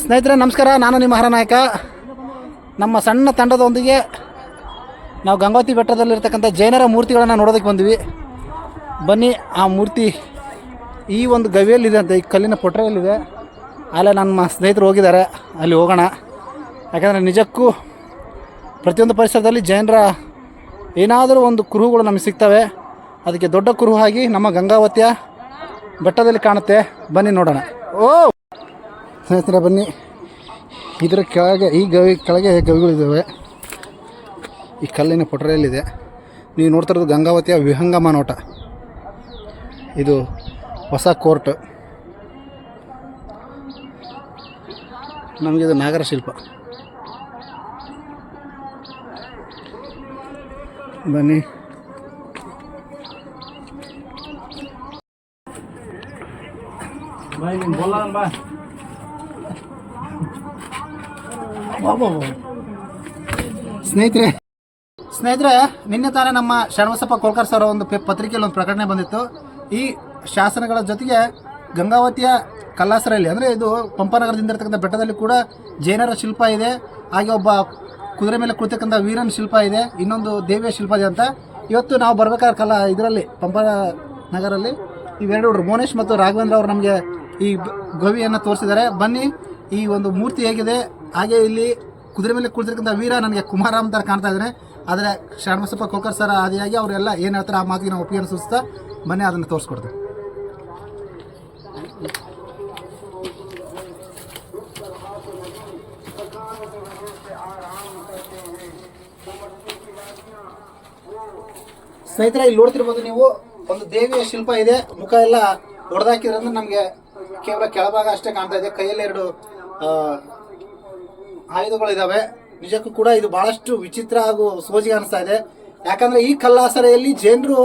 ಸ್ನೇಹಿತರೆ, ನಮಸ್ಕಾರ. ನಾನು ನಿಮ್ಮ ಹರನಾಯಕ ನಮ್ಮ ಸಣ್ಣ ತಂಡದೊಂದಿಗೆ ನಾವು ಗಂಗಾವತಿ ಬೆಟ್ಟದಲ್ಲಿರ್ತಕ್ಕಂಥ ಜೈನರ ಮೂರ್ತಿಗಳನ್ನು ನೋಡೋದಕ್ಕೆ ಬಂದ್ವಿ. ಬನ್ನಿ, ಆ ಮೂರ್ತಿ ಈ ಒಂದು ಗವಿಯಲ್ಲಿದೆ ಅಂತ, ಈ ಕಲ್ಲಿನ ಪೊಟ್ರೆಯಲ್ಲಿದೆ. ಅಲ್ಲೇ ನಮ್ಮ ಸ್ನೇಹಿತರು ಹೋಗಿದ್ದಾರೆ. ಅಲ್ಲಿ ಹೋಗೋಣ. ಯಾಕಂದರೆ ನಿಜಕ್ಕೂ ಪ್ರತಿಯೊಂದು ಪರಿಸರದಲ್ಲಿ ಜೈನರ ಏನಾದರೂ ಒಂದು ಕುರುಹುಗಳು ನಮಗೆ ಸಿಗ್ತವೆ. ಅದಕ್ಕೆ ದೊಡ್ಡ ಕುರುಹು ಆಗಿ ನಮ್ಮ ಗಂಗಾವತಿಯ ಬೆಟ್ಟದಲ್ಲಿ ಕಾಣುತ್ತೆ. ಬನ್ನಿ ನೋಡೋಣ. ಓ! ಸ್ನೇಹಿತರೆ, ಬನ್ನಿ. ಇದರ ಕೆಳಗೆ, ಈ ಗವಿ, ಕೆಳಗೆ ಗವಿಗಳಿದ್ದಾವೆ ಈ ಕಲ್ಲಿನ ಪೊಟರೆಯಲ್ಲಿದೆ. ನೀವು ನೋಡ್ತಾ ಇರೋದು ಗಂಗಾವತಿಯ ವಿಹಂಗಮ ನೋಟ. ಇದು ಹೊಸ ಕೋರ್ಟ್. ನಮಗಿದು ನಾಗರ ಶಿಲ್ಪ. ಬನ್ನಿ. ಸ್ನೇಹಿತರೆ ಸ್ನೇಹಿತರೆ, ನಿನ್ನೆ ತಾನೇ ನಮ್ಮ ಶರಣಬಸಪ್ಪ ಕೋಲ್ಕರ್ ಸರ್ ಒಂದು ಪತ್ರಿಕೆಯಲ್ಲಿ ಒಂದು ಪ್ರಕಟಣೆ ಬಂದಿತ್ತು. ಈ ಶಾಸನಗಳ ಜೊತೆಗೆ ಗಂಗಾವತಿಯ ಕಲ್ಲಾಸರಲ್ಲಿ ಅಂದರೆ ಇದು ಪಂಪನಗರದಿಂದ ಇರತಕ್ಕಂಥ ಬೆಟ್ಟದಲ್ಲಿ ಕೂಡ ಜೈನರ ಶಿಲ್ಪ ಇದೆ. ಹಾಗೆ ಒಬ್ಬ ಕುದುರೆ ಮೇಲೆ ಕುಳಿತಕ್ಕಂಥ ವೀರನ ಶಿಲ್ಪ ಇದೆ. ಇನ್ನೊಂದು ದೇವಿಯ ಶಿಲ್ಪ ಇದೆ ಅಂತ. ಇವತ್ತು ನಾವು ಬರ್ಬೇಕಾದ್ರೆ ಕಲ್ಲ ಇದರಲ್ಲಿ ಪಂಪ ನಗರಲ್ಲಿ ಇವೆರಡು ಮೋನೇಶ್ ಮತ್ತು ರಾಘವೇಂದ್ರ ಅವರು ನಮಗೆ ಈ ಗವಿಯನ್ನು ತೋರಿಸಿದ್ದಾರೆ. ಬನ್ನಿ ಈ ಒಂದು ಮೂರ್ತಿ ಹೇಗಿದೆ? ಹಾಗೆ ಇಲ್ಲಿ ಕುದುರೆ ಮೇಲೆ ಕುಳಿತಿರ್ತಕ್ಕಂಥ ವೀರ ನನಗೆ ಕುಮಾರ ಅಂತ ಕಾಣ್ತಾ ಇದ್ದಾರೆ ಆದರೆ ಶರಣಬಸಪ್ಪ ಕೋಕರ್ ಸರ್ ಆದಿಯಾಗಿ ಅವರೆಲ್ಲ ಏನು ಹೇಳ್ತಾರೆ ಆ ಮಾತಿಗೆ ನಾವು ಒಪ್ಪಿಗೆ ಸೂಚಿಸ್ತಾ ಬನ್ನಿ ಅದನ್ನು ತೋರಿಸ್ಕೊಡ್ತೀವಿ. ಸ್ನೇಹಿತರೆ, ಇಲ್ಲಿ ನೋಡ್ತಿರ್ಬೋದು ನೀವು ಒಂದು ದೇವಿಯ ಶಿಲ್ಪ ಇದೆ. ಮುಖ ಎಲ್ಲ ಹೊಡೆದಾಕಿದ್ರಿಂದ ನಮಗೆ ಕೇವಲ ಕೆಳಭಾಗ ಅಷ್ಟೇ ಕಾಣ್ತಾ ಇದೆ. ಕೈಯಲ್ಲಿ ಎರಡು ಆ, ಆಯುಧಗಳಿದಾವೆ. ನಿಜಕ್ಕೂ ಕೂಡ ಇದು ಬಹಳಷ್ಟು ವಿಚಿತ್ರ ಹಾಗೂ ಸೋಜಿಗೆ ಅನಿಸ್ತಾ ಇದೆ. ಯಾಕಂದ್ರೆ ಈ ಕಲ್ಲಾಸರೆಯಲ್ಲಿ ಜನರು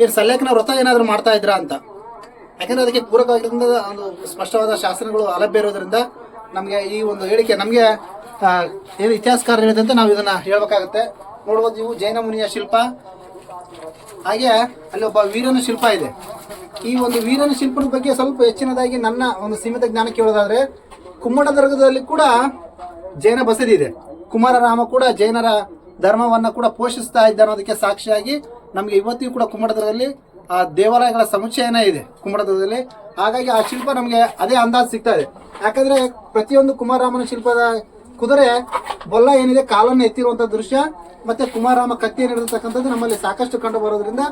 ಏನು ಸಲ್ಲೇಖನ ವ್ರತ ಏನಾದರೂ ಮಾಡ್ತಾ ಇದ್ರಾ ಅಂತ. ಯಾಕಂದ್ರೆ ಅದಕ್ಕೆ ಪೂರಕವಾಗಿರೋದ್ರಿಂದ ಒಂದು ಸ್ಪಷ್ಟವಾದ ಶಾಸನಗಳು ಅಲಭ್ಯ ಇರೋದ್ರಿಂದ ನಮಗೆ ಈ ಒಂದು ಹೇಳಿಕೆ ನಮಗೆ ಏನು ಇತಿಹಾಸಕಾರ ಅಂತ ನಾವು ಇದನ್ನ ಹೇಳ್ಬೇಕಾಗತ್ತೆ. ನೋಡ್ಬೋದು ನೀವು ಜೈನ ಮುನಿಯ ಶಿಲ್ಪ. ಹಾಗೆ ಅಲ್ಲಿ ಒಬ್ಬ ವೀರನ ಶಿಲ್ಪ ಇದೆ. ಈ ಒಂದು ವೀರನ ಶಿಲ್ಪದ ಬಗ್ಗೆ ಸ್ವಲ್ಪ ಹೆಚ್ಚಿನದಾಗಿ ನನ್ನ ಒಂದು ಸೀಮಿತ ಜ್ಞಾನ ಕೇಳೋದಾದ್ರೆ ಕುಮ್ಮಟ ದುರ್ಗದಲ್ಲಿ ಕೂಡ ಜೈನ ಬಸದಿ ಇದೆ. ಕುಮಾರರಾಮ ಕೂಡ ಜೈನರ ಧರ್ಮವನ್ನ ಕೂಡ ಪೋಷಿಸ್ತಾ ಇದ್ದ ಅನ್ನೋದಕ್ಕೆ ಸಾಕ್ಷಿಯಾಗಿ ನಮಗೆ ಇವತ್ತಿಗೂ ಕೂಡ ಕುಮ್ಮಟದಲ್ಲಿ ಆ ದೇವಾಲಯಗಳ ಸಮುಚ್ಚಯನ ಇದೆ ಕುಮ್ಮಟದಲ್ಲಿ ಹಾಗಾಗಿ ಆ ಶಿಲ್ಪ ನಮಗೆ ಅದೇ ಅಂದಾಜು ಸಿಗ್ತಾ ಇದೆ. ಯಾಕಂದ್ರೆ ಪ್ರತಿಯೊಂದು ಕುಮಾರರಾಮನ ಶಿಲ್ಪದ ಕುದುರೆ, ಬೊಲ್ಲ ಏನಿದೆ, ಕಾಲನ್ನು ಎತ್ತಿರುವಂಥ ದೃಶ್ಯ, ಮತ್ತೆ ಕುಮಾರರಾಮ ಕತ್ತಿಯನ್ನು ಹಿಡಿದಿರ್ತಕ್ಕಂಥದ್ದು ನಮ್ಮಲ್ಲಿ ಸಾಕಷ್ಟು ಕಂಡು ಬರೋದ್ರಿಂದ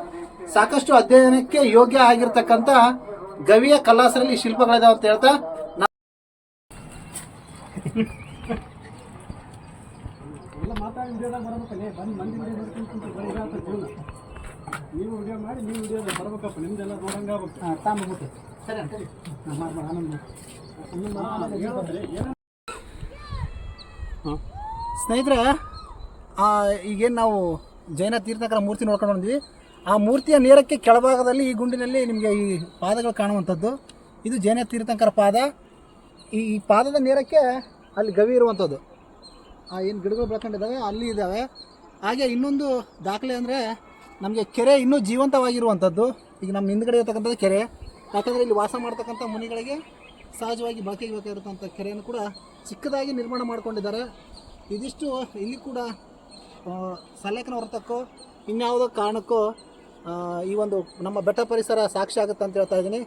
ಸಾಕಷ್ಟು ಅಧ್ಯಯನಕ್ಕೆ ಯೋಗ್ಯ ಆಗಿರ್ತಕ್ಕಂಥ ಗವಿಯ ಕಲ್ಲಾಸರಲ್ಲಿ ಶಿಲ್ಪಗಳಿದಾವೆ ಅಂತ ಹೇಳ್ತಾ ನಾ- ನೀವು ವಿಡಿಯೋ ಮಾಡಿ ನೀವು ವಿಡಿಯೋ ಬರಬೇಕಪ್ಪ. ನಿಮ್ದೆಲ್ಲ ನೋಡಂಗ ಹಾ, ತಾಂಬುಬಿಟ್ಟು. ಸರಿ ಅಂತ ಹೇಳಿ. ಹಾ, ಮಾಡ್- ಆನಂದ್ ಸ್ನೇಹಿತರೆ ಆ, ಈಗೇನು ನಾವು ಜೈನ ತೀರ್ಥಂಕರ ಮೂರ್ತಿ ನೋಡ್ಕೊಂಡು ಬಂದ್ವಿ. ಆ ಮೂರ್ತಿಯ ನೇರಕ್ಕೆ ಕೆಳಭಾಗದಲ್ಲಿ ಈ ಗುಂಡಿನಲ್ಲಿ ನಿಮಗೆ ಈ ಪಾದಗಳು ಕಾಣುವಂಥದ್ದು. ಇದು ಜೈನ ತೀರ್ಥಂಕರ ಪಾದ. ಈ ಈ ಪಾದದ ನೇರಕ್ಕೆ ಅಲ್ಲಿ ಗವಿ ಇರುವಂಥದ್ದು ಆ ಏನು ಗಿಡಗಳು ಬೆಳ್ಕೊಂಡಿದ್ದಾವೆ ಅಲ್ಲಿ ಇದ್ದಾವೆ. ಹಾಗೆ ಇನ್ನೊಂದು ದಾಖಲೆ ಅಂದರೆ ನಮಗೆ ಕೆರೆ ಇನ್ನೂ ಜೀವಂತವಾಗಿರುವಂಥದ್ದು ಈಗ ನಮ್ಮ ಹಿಂದ್ಗಡೆ ಇರತಕ್ಕಂಥದ್ದು ಕೆರೆ. ಯಾಕಂದರೆ ಇಲ್ಲಿ ವಾಸ ಮಾಡ್ತಕ್ಕಂಥ ಮುನಿಗಳಿಗೆ ಸಹಜವಾಗಿ ಬಳಕೆಗೆ ಬೇಕಾಗಿರ್ತಕ್ಕಂಥ ಕೆರೆಯನ್ನು ಕೂಡ ಚಿಕ್ಕದಾಗಿ ನಿರ್ಮಾಣ ಮಾಡ್ಕೊಂಡಿದ್ದಾರೆ. ಇದಿಷ್ಟು ಇಲ್ಲಿ ಕೂಡ ಸಲೇಖನ ಹೊರತಕ್ಕೋ ಇನ್ಯಾವುದೋ ಕಾರಣಕ್ಕೋ ಈ ಒಂದು ನಮ್ಮ ಬೆಟ್ಟ ಪರಿಸರ ಸಾಕ್ಷಿ ಆಗುತ್ತೆ ಅಂತ ಹೇಳ್ತಾ ಇದ್ದೀನಿ.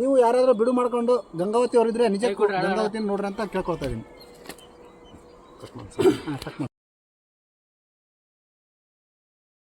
ನೀವು ಯಾರಾದರೂ ಬಿಡು ಮಾಡಿಕೊಂಡು ಗಂಗಾವತಿ ಅವರಿದ್ರೆ ನಿಜಕ್ಕೂ ಗಂಗಾವತಿಯನ್ನು ನೋಡ್ರಿ ಅಂತ ಕೇಳ್ಕೊಳ್ತಾ ಇದ್ದೀನಿ. ಹಾಂ ಕಟ್ ಮಾಡಿ